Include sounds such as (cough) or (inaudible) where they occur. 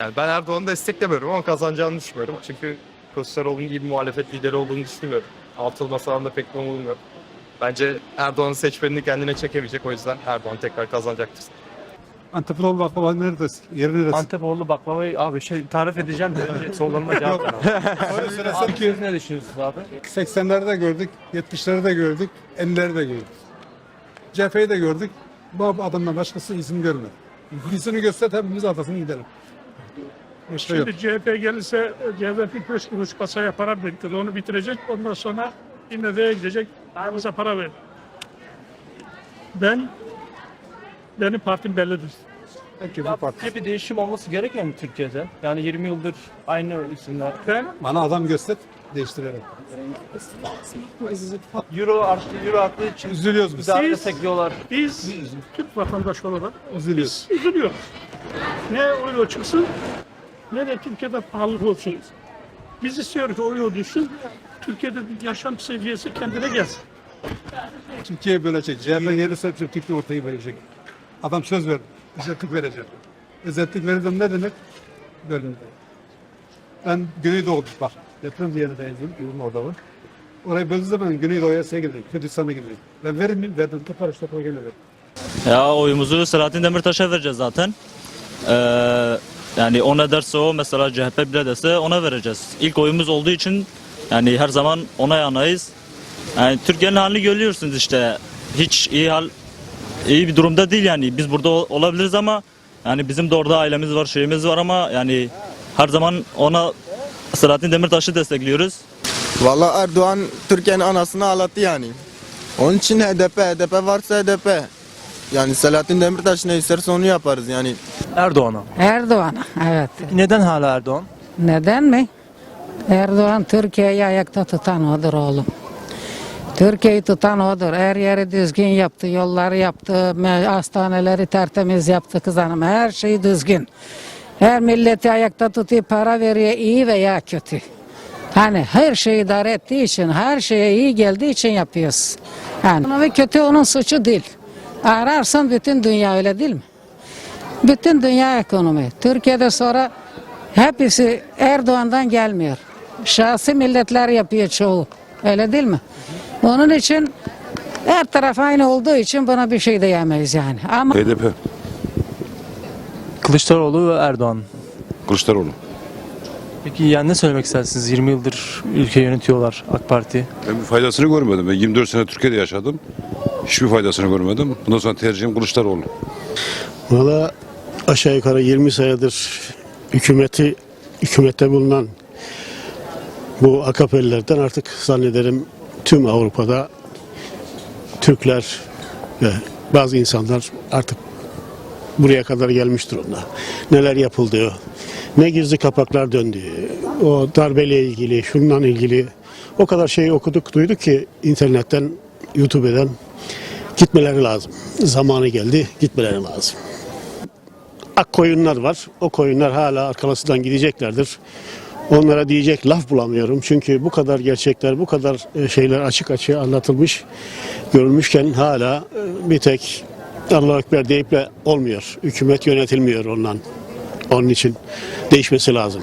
Yani ben Erdoğan'ı desteklemiyorum ama kazanacağını düşünmüyorum. Çünkü Kılıçdaroğlu'nun gibi muhalefet lideri olduğunu düşünmüyorum. Altılı masadan da pek memnun olmuyorum. Bence Erdoğan'ın seçmenini kendine çekemeyecek. O yüzden Erdoğan tekrar kazanacaktır. Antep'in baklava neredesin? Yeri neresi? Antepoğlu baklavayı abi şey tarif edeceğim de önce sorularıma cevap ver (laughs) abi. Öyle söylesem Abi ki siz ne düşünüyorsunuz abi? 80'lerde de gördük, 70'leri de gördük, 50'leri de gördük. CHP'yi de gördük. Bu adamdan başkası isim görmedi. İyisini göster hepimiz atasını gidelim. Başka yok. Şimdi CHP gelirse CHP 5 kuruş kasaya para biriktirdi. Onu bitirecek. Ondan sonra İMF'ye gidecek. Bize para ver. Ben benim partim bellidir. Peki bu parti. Bir değişim olması gerekmiyor mu Türkiye'de? Yani 20 yıldır aynı isimler. Ben Bana adam göster, değiştirelim. Euro arttı, euro arttığı için Üzülüyoruz biz. bizi abi Siz- biz Türk vatandaşı olarak Üzülüyoruz. üzülüyoruz. Ne euro çıksın ne de Türkiye'de pahalılık olsun. Biz istiyoruz ki euro düşsün. Türkiye'de bir yaşam seviyesi kendine gelsin. Türkiye bölecek. CHP gelirse Türkiye ortayı verecek. Adam söz verdi. Özellik verecek. Özellik verirden ne demek? Bölümde. Ben Güneydoğu bak. Deprem yerindeyiz. Bizim orada var. Orayı böldüğü zaman Güneydoğu'ya şey gidiyor. Kürdistan'a gidiyor. Ben verir miyim? Verdim. Topar işte topar geliyor. Ya oyumuzu Selahattin Demirtaş'a vereceğiz zaten. Ee, yani o ne derse o mesela CHP bile dese ona vereceğiz. İlk oyumuz olduğu için yani her zaman ona yanayız. Yani Türkiye'nin halini görüyorsunuz işte. Hiç iyi hal iyi bir durumda değil yani. Biz burada ol- olabiliriz ama yani bizim de orada ailemiz var, şeyimiz var ama yani her zaman ona Selahattin Demirtaş'ı destekliyoruz. Valla Erdoğan Türkiye'nin anasını ağlattı yani. Onun için HDP, HDP varsa HDP. Yani Selahattin Demirtaş ne isterse onu yaparız yani. Erdoğan'a. Erdoğan'a evet. Neden hala Erdoğan? Neden mi? Erdoğan Türkiye'yi ayakta tutan odur oğlum. Türkiye'yi tutan odur. Her yeri düzgün yaptı, yolları yaptı, hastaneleri tertemiz yaptı kız hanım. Her şey düzgün. Her milleti ayakta tutuyor, para veriyor iyi veya kötü. Hani her şeyi idare ettiği için, her şeye iyi geldiği için yapıyoruz. Yani ve kötü onun suçu değil. Ararsan bütün dünya öyle değil mi? Bütün dünya ekonomi. Türkiye'de sonra hepsi Erdoğan'dan gelmiyor. Şahsi milletler yapıyor çoğu. Öyle değil mi? Onun için her taraf aynı olduğu için buna bir şey diyemeyiz yani. Ama HDP, Kılıçdaroğlu ve Erdoğan. Kılıçdaroğlu. Peki yani ne söylemek istersiniz? 20 yıldır ülke yönetiyorlar AK Parti. Ben bir faydasını görmedim. Ben 24 sene Türkiye'de yaşadım. Hiçbir faydasını görmedim. Bundan sonra tercihim Kılıçdaroğlu. Valla aşağı yukarı 20 senedir hükümeti hükümette bulunan bu AKP'lilerden artık zannederim tüm Avrupa'da Türkler ve bazı insanlar artık buraya kadar gelmiş durumda. Neler yapıldığı, ne gizli kapaklar döndüğü, o darbeyle ilgili, şundan ilgili o kadar şey okuduk, duyduk ki internetten, YouTube'dan gitmeleri lazım. Zamanı geldi, gitmeleri lazım. Ak koyunlar var. O koyunlar hala arkalasından gideceklerdir. Onlara diyecek laf bulamıyorum. Çünkü bu kadar gerçekler, bu kadar e, şeyler açık açığa anlatılmış, görülmüşken hala e, bir tek Allah Ekber deyip de olmuyor. Hükümet yönetilmiyor ondan. Onun için değişmesi lazım.